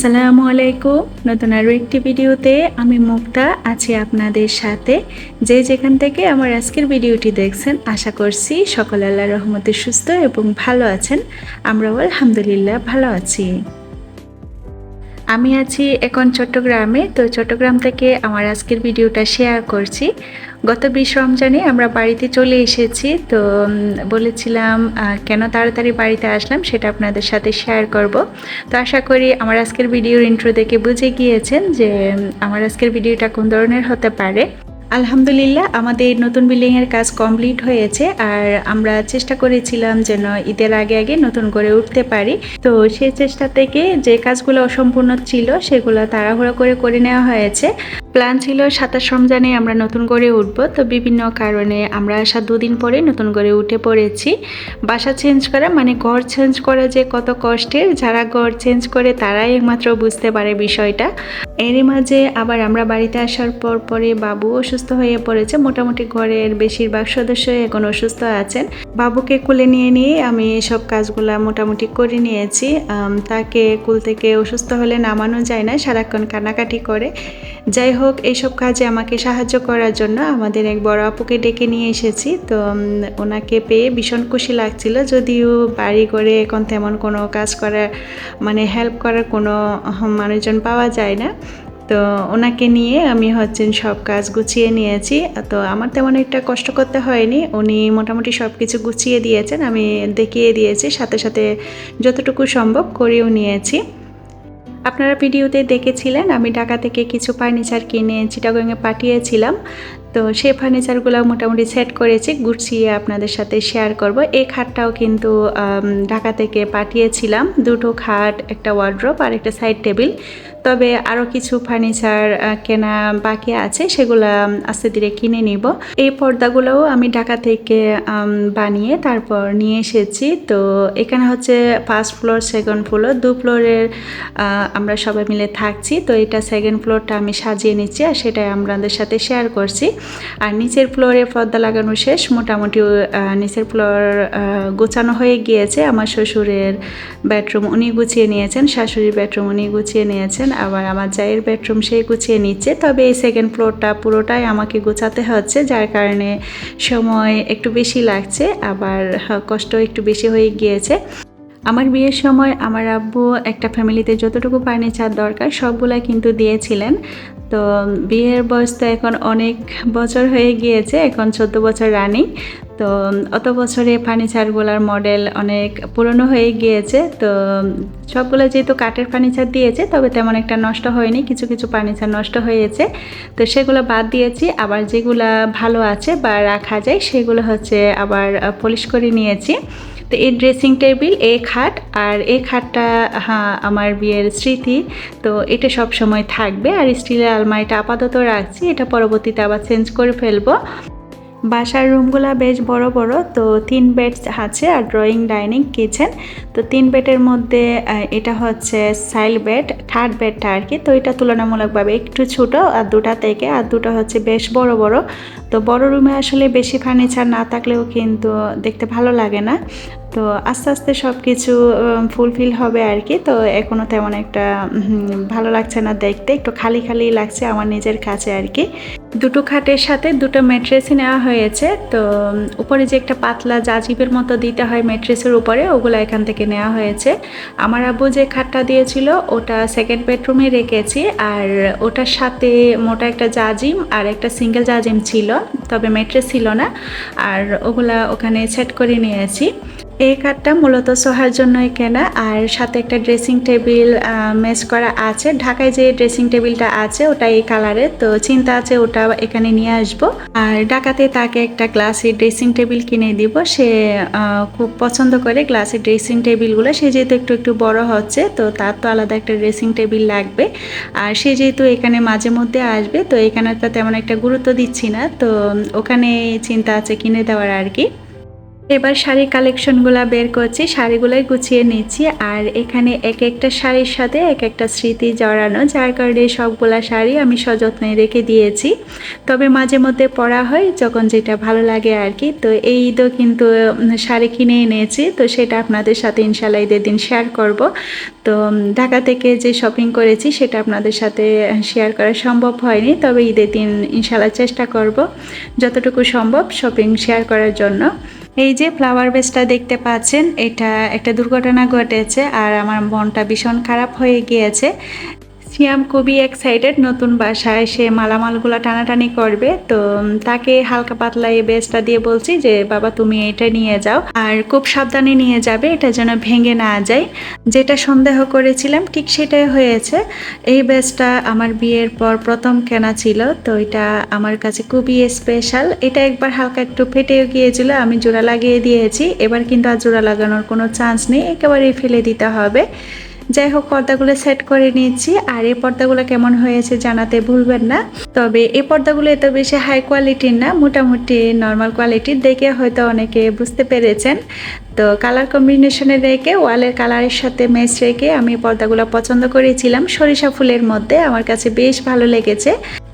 আসসালামু আলাইকুম। নতুন আরও একটি ভিডিওতে আমি মুক্তা আছি আপনাদের সাথে। যে যেখান থেকে আমার আজকের ভিডিওটি দেখছেন, আশা করছি সকল আল্লাহ রহমতে সুস্থ এবং ভালো আছেন। আমরাও আলহামদুলিল্লাহ ভালো আছি। আমি আছি এখন চট্টগ্রামে। তো চট্টগ্রাম থেকে আমার আজকের ভিডিওটা শেয়ার করছি। গত বিশ রমজানে আমরা বাড়িতে চলে এসেছি, তো বলেছিলাম কেন তাড়াতাড়ি বাড়িতে আসলাম সেটা আপনাদের সাথে শেয়ার করব। তো আশা করি আমার আজকের ভিডিওর ইন্ট্রো দেখে বুঝে গিয়েছেন যে আমার আজকের ভিডিওটা কোন ধরনের হতে পারে। আলহামদুলিল্লাহ, আমাদের নতুন বিল্ডিংয়ের কাজ কমপ্লিট হয়েছে আর আমরা চেষ্টা করেছিলাম যেন ঈদের আগে আগে নতুন করে উঠতে পারি। তো সেই চেষ্টা থেকে যে কাজগুলো অসম্পূর্ণ ছিল সেগুলো তাড়াহুড়ো করে করে নেওয়া হয়েছে। প্ল্যান ছিল সাতাশ রমজানে আমরা নতুন করে উঠবো, তো বিভিন্ন কারণে আমরা আসা দুদিন পরে নতুন করে উঠে পড়েছি। বাসা চেঞ্জ করা মানে ঘর চেঞ্জ করা যে কত কষ্টের, যারা ঘর চেঞ্জ করে তারাই একমাত্র বুঝতে পারে বিষয়টা। এরই মাঝে আবার আমরা বাড়িতে আসার পর পরে বাবু অসুস্থ হয়ে পড়েছে, মোটামুটি ঘরের বেশিরভাগ সদস্যই এখন অসুস্থ আছেন। বাবুকে কুলে নিয়ে নিয়ে আমি সব কাজগুলা মোটামুটি করে নিয়েছি। তাকে কুল থেকে অসুস্থ হলে নামানো যায় না, সারাক্ষণ কান্নাকাটি করে। যাই হোক, এইসব কাজে আমাকে সাহায্য করার জন্য আমাদের এক বড় আপুকে ডেকে নিয়ে এসেছি। তো ওনাকে পেয়ে ভীষণ খুশি লাগছিল। যদিও বাড়ি করে এখন তেমন কোনো কাজ করার মানে হেল্প করার কোনো মানুষজন পাওয়া যায় না। তো ওনাকে নিয়ে আমি হচ্ছে সব কাজ গুছিয়ে নিয়েছি। তো আমার তেমন একটা কষ্ট করতে হয়নি। উনি মোটামুটি সব কিছু গুছিয়ে দিয়েছেন, আমি দেখিয়ে দিয়েছি, সাথে সাথে যতটুকু সম্ভব করেও নিয়েছি। আপনারা ভিডিওতে দেখেছিলেন, আমি ঢাকা থেকে কিছু ফার্নিচার কিনে চিটাগংয়ে পাঠিয়েছিলাম। তো সেই ফার্নিচারগুলো মোটামুটি সেট করেছি, গুছিয়ে আপনাদের সাথে শেয়ার করব। এই খাটটাও কিন্তু ঢাকা থেকে পাঠিয়েছিলাম। দুটো খাট, একটা ওয়ার্ড্রপ আর একটা সাইড টেবিল তবে আরও কিছু ফার্নিচার কেনা বাকি আছে, সেগুলো আস্তে ধীরে কিনে নিব। এই পর্দাগুলোও আমি ঢাকা থেকে বানিয়ে তারপর নিয়ে এসেছি। তো এখানে হচ্ছে ফার্স্ট ফ্লোর সেকেন্ড ফ্লোর দু ফ্লোরের আমরা সবাই মিলে থাকছি। তো এটা সেকেন্ড ফ্লোরটা আমি সাজিয়ে নিচ্ছি আর সেটাই আপনাদের সাথে শেয়ার করছি। আর নিচের ফ্লোরে পর্দা লাগানো শেষ মোটামুটি নিচের ফ্লোর গোছানো হয়ে গিয়েছে। আমার শ্বশুরের বেডরুম উনি গুছিয়ে নিয়েছেন শাশুড়ির বেডরুম উনি গুছিয়ে নিয়েছেন আবার আমার জায়ের বেডরুম সে গুছিয়ে নিচ্ছে। তবে এই সেকেন্ড ফ্লোরটা পুরোটাই আমাকে গোছাতে হচ্ছে যার কারণে সময় একটু বেশি লাগছে আবার হ্যাঁ, কষ্ট একটু বেশি হয়ে গিয়েছে। আমার বিয়ের সময় আমার আব্বু একটা ফ্যামিলিতে যতটুকু ফার্নিচার দরকার, সবগুলাই কিন্তু দিয়েছিলেন। তো বিয়ের বয়স তো এখন অনেক বছর হয়ে গিয়েছে, এখন চোদ্দ বছর রানিং। তো অত বছরে ফার্নিচারগুলোর মডেল অনেক পুরনো হয়ে গিয়েছে। তো সবগুলো যেহেতু কাঠের ফার্নিচার দিয়েছে, তবে তেমন একটা নষ্ট হয়নি, কিছু কিছু ফার্নিচার নষ্ট হয়েছে। তো সেগুলো বাদ দিয়েছি, আবার যেগুলো ভালো আছে বা রাখা যায়, সেগুলো হচ্ছে আবার পলিশ করে নিয়েছি। তো এই ড্রেসিং টেবিল এই খাট আর এই খাটটা হ্যাঁ আমার বিয়ের স্মৃতি। তো এটা সব সময় থাকবে আর স্টিলের আলমারিটা আপাতত রাখছি। এটা পরবর্তীতে আবার চেঞ্জ করে ফেলব। বাসার রুমগুলো বেশ বড় বড়, তো তিন বেড আছে আর ড্রয়িং ডাইনিং কিচেন তো তিন বেডের মধ্যে এটা হচ্ছে সাইল বেড থার্ড বেডটা আর কি। তো এটা তুলনামূলকভাবে একটু ছোট, আর দুটা থেকে, আর দুটো হচ্ছে বেশ বড় বড়। তো বড় রুমে আসলে বেশি ফার্নিচার না থাকলেও কিন্তু দেখতে ভালো লাগে না। তো আস্তে আস্তে সব কিছু ফুলফিল হবে আর কি তো এখনও তেমন একটা ভালো লাগছে না দেখতে। একটু খালি খালি লাগছে আমার নিজের কাছে আর কি দুটো খাটের সাথে দুটো ম্যাট্রেসই নেওয়া হয়েছে। তো উপরে যে একটা পাতলা জাজিবের মতো দিতে হয় ম্যাট্রেসের উপরে, ওগুলো এখান থেকে নেওয়া হয়েছে। আমার আব্বু যে খাটটা দিয়েছিল, ওটা সেকেন্ড বেডরুমে রেখেছি। আর ওটার সাথে মোটা একটা জাজিম আর একটা সিঙ্গেল জাজিম ছিল। তবে ম্যাট্রেস ছিল না। আর ওগুলা ওখানে সেট করে নিয়েছি এই কাঠটা মূলত সোহার জন্যই কেনা, আর সাথে একটা ড্রেসিং টেবিল ম্যাচ করা আছে। ঢাকায় যে ড্রেসিং টেবিলটা আছে ওটা এই কালারের তো চিন্তা আছে ওটা এখানে নিয়ে আসব। আর ঢাকাতে তাকে একটা গ্লাসের ড্রেসিং টেবিল কিনে দিব। সে খুব পছন্দ করে গ্লাসের ড্রেসিং টেবিলগুলো সে যেহেতু একটু একটু বড় হচ্ছে, তো তার তো আলাদা একটা ড্রেসিং টেবিল লাগবে। আর সে যেহেতু এখানে মাঝে মধ্যে আসবে, তো এখানে তো তেমন একটা গুরুত্ব দিচ্ছি না। তো ওখানে চিন্তা আছে কিনে দেওয়ার আর কি। এবার শাড়ি কালেকশনগুলো বের করছি, শাড়িগুলোই গুছিয়ে নিচ্ছি আর এখানে এক একটা শাড়ির সাথে এক একটা স্মৃতি জড়ানো, যার কারণে সবগুলা শাড়ি আমি সযত্নে রেখে দিয়েছি। তবে মাঝে মধ্যে পরা হয় যখন যেটা ভালো লাগে আর কি। তো এই ঈদও কিন্তু শাড়ি কিনে এনেছি, তো সেটা আপনাদের সাথে ইনশাল্লাহ ঈদের দিন শেয়ার করব। তো ঢাকা থেকে যে শপিং করেছি সেটা আপনাদের সাথে শেয়ার করা সম্ভব হয়নি, তবে ঈদের দিন ইনশাল্লাহ চেষ্টা করব যতটুকু সম্ভব শপিং শেয়ার করার জন্য। এই যে ফ্লাওয়ার বেসটা দেখতে পাচ্ছেন, এটা একটা দুর্ঘটনা ঘটেছে আর আমার মনটা ভীষণ খারাপ হয়ে গিয়েছে। সিয়াম খুবই এক্সাইটেড নতুন বাসায় সে মালামালগুলো টানাটানি করবে। তো তাকে হালকা পাতলা এই বেসটা দিয়ে বলছি যে, বাবা, তুমি এটা নিয়ে যাও। আর খুব সাবধানে নিয়ে যাবে, এটা যেন ভেঙে না যায়। যেটা সন্দেহ করেছিলাম, ঠিক সেটাই হয়েছে। এই বেসটা আমার বিয়ের পর প্রথম কেনা ছিল, তো এটা আমার কাছে খুবই স্পেশাল এটা একবার হালকা একটু ফেটেও গিয়েছিল, আমি জোড়া লাগিয়ে দিয়েছি। এবার কিন্তু আর জোড়া লাগানোর কোনো চান্স নেই, একেবারেই ফেলে দিতে হবে। যাই হোক, পর্দাগুলো সেট করে নিয়েছি। আর এই পর্দাগুলো কেমন হয়েছে জানাতে ভুলবেন না। তবে এই পর্দাগুলো এত বেশি হাই কোয়ালিটির না, মোটামুটি নর্মাল কোয়ালিটির দেখে হয়তো অনেকে বুঝতে পেরেছেন। তো কালার কম্বিনেশনে রেখে ওয়ালের কালারের সাথে ম্যাচ রেখে আমি পর্দাগুলো পছন্দ করেছিলাম। সরিষা ফুলের মধ্যে আমার কাছে বেশ ভালো লেগেছে।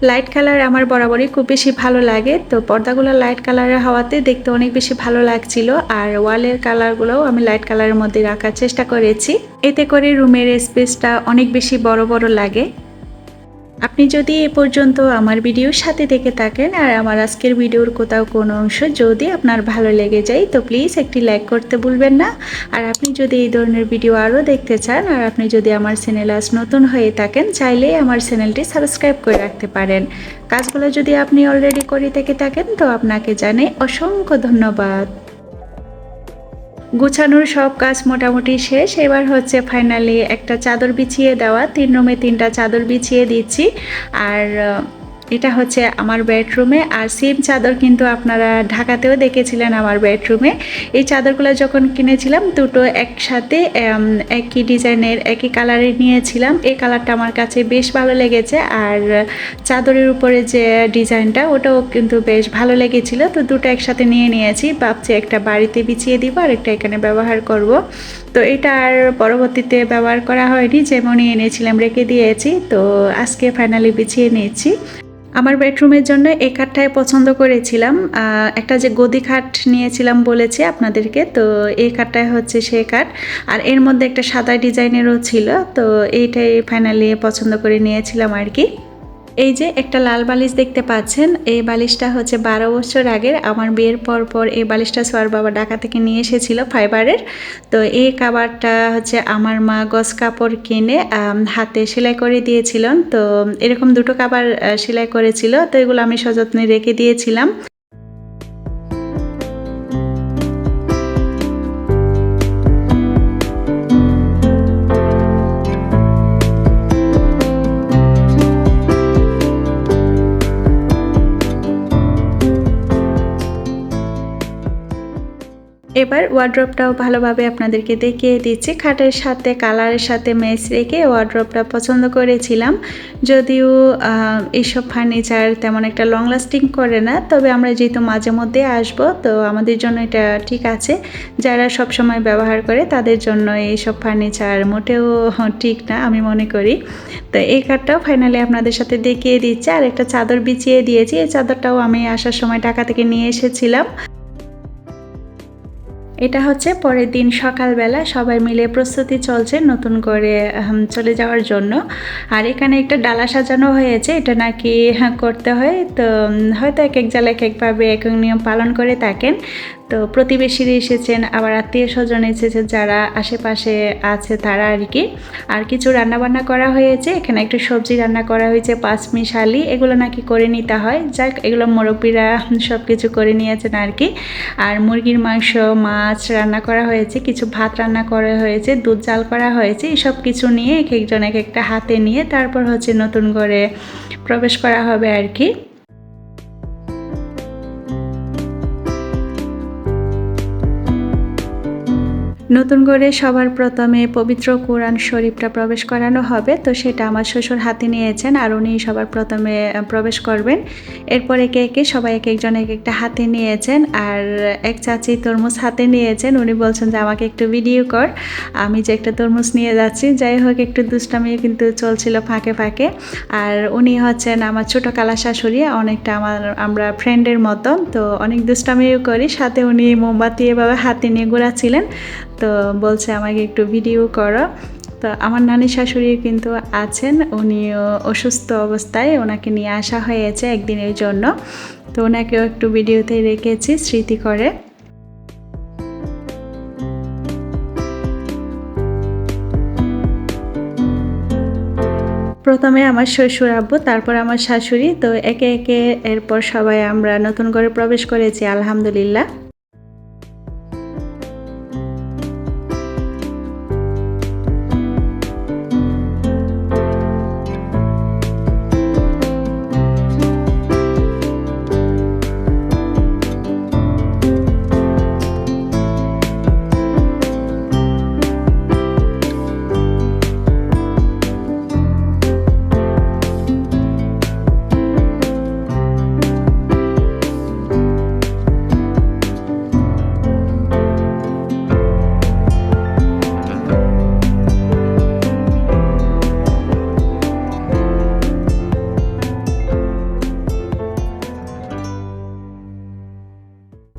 লাইট কালার আমার বরাবরই খুব বেশি ভালো লাগে। তো পর্দাগুলো লাইট কালারের হওয়াতে দেখতে অনেক বেশি ভালো লাগছিল। আর ওয়ালের কালারগুলোও আমি লাইট কালারের মধ্যে রাখার চেষ্টা করেছি। এতে করে রুমের স্পেসটা অনেক বেশি বড় বড় লাগে। আপনি যদি এ পর্যন্ত আমার ভিডিওর সাথে থেকে থাকেন আর আমার আজকের ভিডিওর কোথাও কোনো অংশ যদি আপনার ভালো লেগে যায়, তো প্লিজ একটি লাইক করতে ভুলবেন না। আর আপনি যদি এই ধরনের ভিডিও আরও দেখতে চান আর আপনি যদি আমার চ্যানেল আজ নতুন হয়ে থাকেন চাইলেই আমার চ্যানেলটি সাবস্ক্রাইব করে রাখতে পারেন। কাজগুলো যদি আপনি অলরেডি করে থেকে থাকেন, তো আপনাকে জানে অসংখ্য ধন্যবাদ। গুছানোর সব কাজ মোটামুটি শেষ। এবার হচ্ছে ফাইনালি একটা চাদর বিছিয়ে দেওয়া। তিন রুমে তিনটা চাদর বিছিয়ে দিচ্ছি। আর এটা হচ্ছে আমার বেডরুমে আর সেম চাদর কিন্তু আপনারা ঢাকাতেও দেখেছিলেন আমার বেডরুমে এই চাদরগুলো যখন কিনেছিলাম, দুটো একসাথে একই ডিজাইনের, একই কালারে নিয়েছিলাম। এই কালারটা আমার কাছে বেশ ভালো লেগেছে, আর চাদরের উপরে যে ডিজাইনটা, ওটাও কিন্তু বেশ ভালো লেগেছিল। তো দুটো একসাথে নিয়ে নিয়েছি, ভাবছি একটা বাড়িতে বিছিয়ে দিব, আর একটা এখানে ব্যবহার করব। তো এটা আর পরবর্তীতে ব্যবহার করা হয়নি, যেমনই এনেছিলাম, রেখে দিয়েছি। তো আজকে ফাইনালি বিছিয়ে নিয়েছি। আমার বেডরুমের জন্য এই খাটটাই পছন্দ করেছিলাম। একটা যে গদি খাট নিয়েছিলাম বলেছি আপনাদেরকে, তো এই খাটটাই হচ্ছে সে খাট। আর এর মধ্যে একটা সাদা ডিজাইনেরও ছিল, তো এইটাই ফাইনালি পছন্দ করে নিয়েছিলাম আর কি। এই যে একটা লাল বালিশ দেখতে পাচ্ছেন, এই বালিশটা হচ্ছে বারো বছর আগের আমার বিয়ের পর পর এই বালিশটা সোয়ার বাবা ঢাকা থেকে নিয়ে এসেছিল ফাইবারের। তো এই কাবারটা হচ্ছে আমার মা গস কাপড় কিনে হাতে সেলাই করে দিয়েছিলেন। তো এরকম দুটো কাবার সেলাই করেছিল, তো এগুলো আমি সযত্নে রেখে দিয়েছিলাম। এবার ওয়ার্ড্রপটাও ভালোভাবে আপনাদেরকে দেখিয়ে দিচ্ছি। খাটের সাথে, কালারের সাথে ম্যাচ রেখে ওয়ার্ড্রপটা পছন্দ করেছিলাম। যদিও এইসব ফার্নিচার তেমন একটা লং লাস্টিং করে না, তবে আমরা যেহেতু মাঝে মধ্যে আসব, তো আমাদের জন্য এটা ঠিক আছে। যারা সব সময় ব্যবহার করে, তাদের জন্য এইসব ফার্নিচার মোটেও ঠিক না, আমি মনে করি। তো এই কাঠটাও ফাইনালি আপনাদের সাথে দেখিয়ে দিচ্ছে। আর একটা চাদর বিছিয়ে দিয়েছি। এই চাদরটাও আমি আসার সময় টাকা থেকে নিয়ে এসেছিলাম। এটা হচ্ছে পরের দিন সকালবেলা সবাই মিলে প্রস্তুতি চলছে নতুন করে চলে যাওয়ার জন্য। আর এখানে একটা ডালা সাজানো হয়েছে এটা নাকি হ্যাঁ, করতে হয়। তো হয়তো এক এক জেলা এক একভাবে এক এক নিয়ম পালন করে থাকেন। তো প্রতিবেশীরা এসেছেন, আবার আত্মীয় স্বজন এসেছে যারা আশেপাশে আছে তারা আর কি। আর কিছু রান্নাবান্না করা হয়েছে, এখানে একটু সবজি রান্না করা হয়েছে পাঁচমিশালি এগুলো নাকি করে নিতে হয়। যাক, এগুলো মুরব্বীরা সব কিছু করে নিয়েছেন আর কি। আর মুরগির মাংস, মাছ রান্না করা হয়েছে, কিছু ভাত রান্না করা হয়েছে, দুধ জাল করা হয়েছে এসব কিছু নিয়ে এক একজন এক একটা হাতে নিয়ে তারপর হচ্ছে নতুন করে প্রবেশ করা হবে আর কি। নতুন করে সবার প্রথমে পবিত্র কোরআন শরীফটা প্রবেশ করানো হবে। তো সেটা আমার শ্বশুর হাতে নিয়েছেন আর উনি সবার প্রথমে প্রবেশ করবেন। এরপর একে একে সবাই এক একজন এক একটা হাতে নিয়েছেন আর এক চাচি তরমুজ হাতে নিয়েছেন। উনি বলছেন যে, আমাকে একটু ভিডিও কর। আমি যে একটা তরমুজ নিয়ে যাচ্ছি। যাই হোক, একটু দুষ্টামি কিন্তু চলছিল ফাঁকে ফাঁকে। আর উনি হচ্ছেন আমার ছোট কালা শাশুড়ি, অনেকটা আমার, আমরা ফ্রেন্ডের মতন তো অনেক দুষ্টামিও করি। সাথে উনি মোমবাতি এভাবে হাতে নিয়ে ঘোরাচ্ছিলেন। তো বলছে আমাকে একটু ভিডিও করো। তো আমার নানি শাশুড়ি কিন্তু আছেন, উনিও অসুস্থ অবস্থায় ওনাকে নিয়ে আসা হয়েছে একদিনের জন্য। তো ওনাকেও একটু ভিডিওতে রেখেছি স্মৃতি করে। প্রথমে আমার শ্বশুর আব্বু, তারপর আমার শাশুড়ি। তো একে একে এরপর সবাই আমরা নতুন করে প্রবেশ করেছি, আলহামদুলিল্লাহ।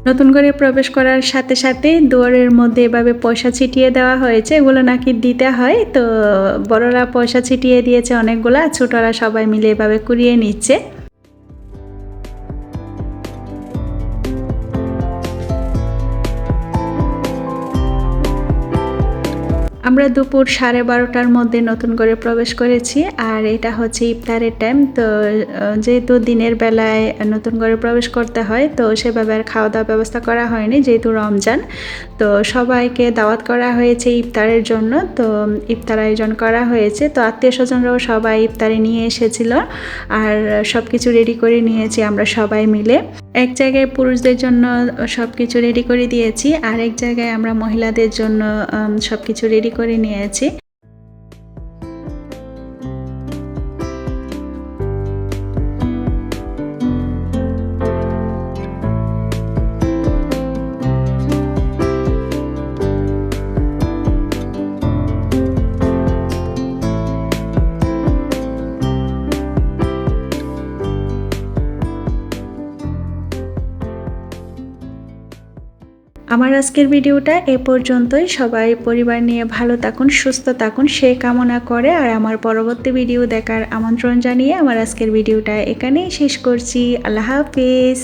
নতুন করে প্রবেশ করার সাথে সাথে দুয়ারের মধ্যে এভাবে পয়সা ছিটিয়ে দেওয়া হয়েছে, এগুলো নাকি দিতে হয়। তো বড়রা পয়সা ছিটিয়ে দিয়েছে অনেকগুলা, ছোটরা সবাই মিলে এভাবে কুড়িয়ে নিচ্ছে। আমরা দুপুর সাড়ে বারোটার মধ্যে নতুন করে প্রবেশ করেছি, আর এটা হচ্ছে ইফতারের টাইম তো যেহেতু দিনের বেলায় নতুন করে প্রবেশ করতে হয়, তো সেভাবে আর খাওয়া দাওয়ার ব্যবস্থা করা হয়নি যেহেতু রমজান। তো সবাইকে দাওয়াত করা হয়েছে ইফতারের জন্য, তো ইফতার আয়োজন করা হয়েছে। তো আত্মীয় স্বজনরাও সবাই ইফতারে নিয়ে এসেছিল, আর সব কিছু রেডি করে নিয়েছি আমরা সবাই মিলে। এক জায়গায় পুরুষদের জন্য সব কিছু রেডি করে দিয়েছি, আর এক জায়গায় আমরা মহিলাদের জন্য সব কিছু রেডি করে নিয়েছি। আমার আজকের ভিডিওটা এ পর্যন্তই। সবাই পরিবার নিয়ে ভালো থাকুন, সুস্থ থাকুন, সে কামনা করে। আর আমার পরবর্তী ভিডিও দেখার আমন্ত্রণ জানিয়ে আমার আজকের ভিডিওটা এখানেই শেষ করছি। আল্লাহ হাফিজ।